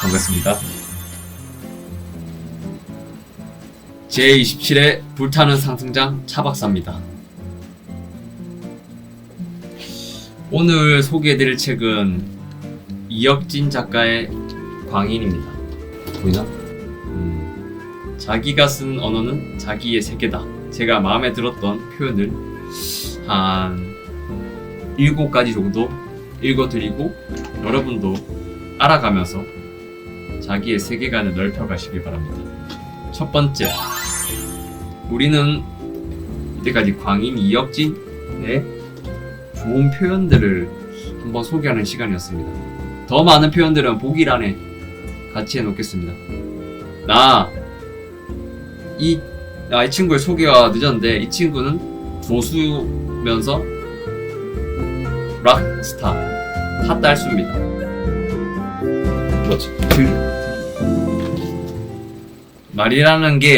반갑습니다. 제27회 불타는 상승장 차박사입니다. 오늘 소개해드릴 책은 이혁진 작가의 광인입니다. 보이나? 음, 자기가 쓴 언어는 자기의 세계다. 제가 마음에 들었던 표현을 한 일곱 가지 정도 읽어드리고 여러분도 알아가면서 자기의 세계관을 넓혀가시길 바랍니다. 첫 번째, 우리는 이때까지 광인 이혁진의 좋은 표현들을 한번 소개하는 시간이었습니다. 더 많은 표현들은 보기란에 같이 해놓겠습니다. 나, 이, 아, 이 친구의 소개가 늦었는데, 이 친구는 조수면서 락스타, 핫달수입니다. 그렇지. 말이라는 게